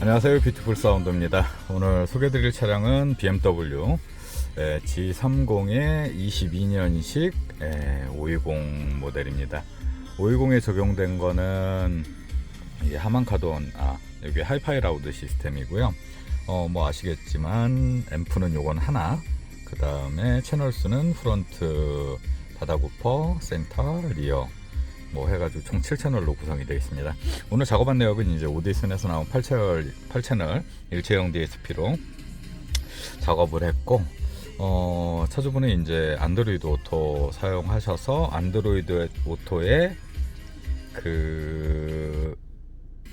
안녕하세요. 뷰티풀 사운드입니다. 오늘 소개드릴 차량은 BMW G30의 22년식 520 모델입니다. 520에 적용된 거는 하만카돈 아 여기 하이파이 라우드 시스템이고요. 어 뭐 아시겠지만 앰프는 요건 하나 그 다음에 채널 수는 프론트 다다구퍼 센터 리어 뭐 해가지고 총 7채널로 구성이 되어 있습니다. 오늘 작업한 내역은 이제 오디슨에서 나온 8채널, 8채널 일체형 DSP로 작업을 했고, 어, 차주분은 이제 안드로이드 오토 사용하셔서 안드로이드 오토에 그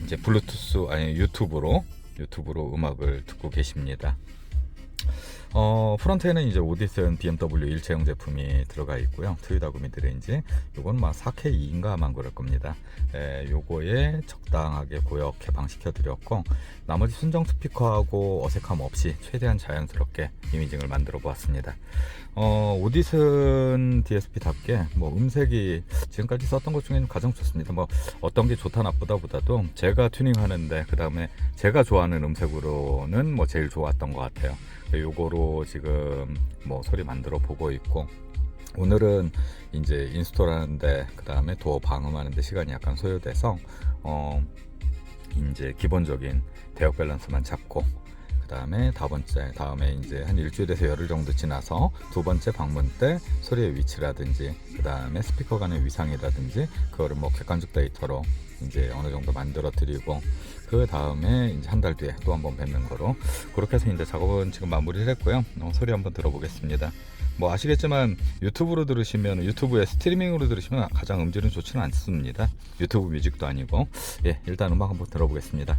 이제 블루투스 아니 유튜브로 유튜브로 음악을 듣고 계십니다. 어, 프론트에는 이제 오디슨 BMW 일체형 제품이 들어가 있고요. 트위다구 미드레인지. 요건 막 4K2인가 만 그럴 겁니다. 에, 요거에 적당하게 고역 개방시켜 드렸고, 나머지 순정 스피커하고 어색함 없이 최대한 자연스럽게 이미징을 만들어 보았습니다. 어, 오디슨 DSP답게 뭐 음색이 지금까지 썼던 것 중에 가장 좋습니다. 뭐 어떤 게 좋다 나쁘다 보다도 제가 튜닝하는데 그 다음에 제가 좋아하는 음색으로는 뭐 제일 좋았던 것 같아요. 요거로 지금 뭐 소리 만들어 보고 있고 오늘은 이제 인스톨하는데 그 다음에 도어 방음하는데 시간이 약간 소요돼서 어 이제 기본적인 대역 밸런스만 잡고 그 다음에 다 번째 다음에 이제 한 일주일에서 열흘 정도 지나서 두 번째 방문 때 소리의 위치라든지 그 다음에 스피커 간의 위상이라든지 그거를 뭐 객관적 데이터로 이제 어느 정도 만들어 드리고 그 다음에 이제 한 달 뒤에 또 한 번 뵙는 거로 그렇게 해서 이제 작업은 지금 마무리를 했고요. 어, 소리 한번 들어보겠습니다. 뭐 아시겠지만 유튜브로 들으시면 유튜브에 스트리밍으로 들으시면 가장 음질은 좋지는 않습니다. 유튜브 뮤직도 아니고. 예 일단 음악 한번 들어보겠습니다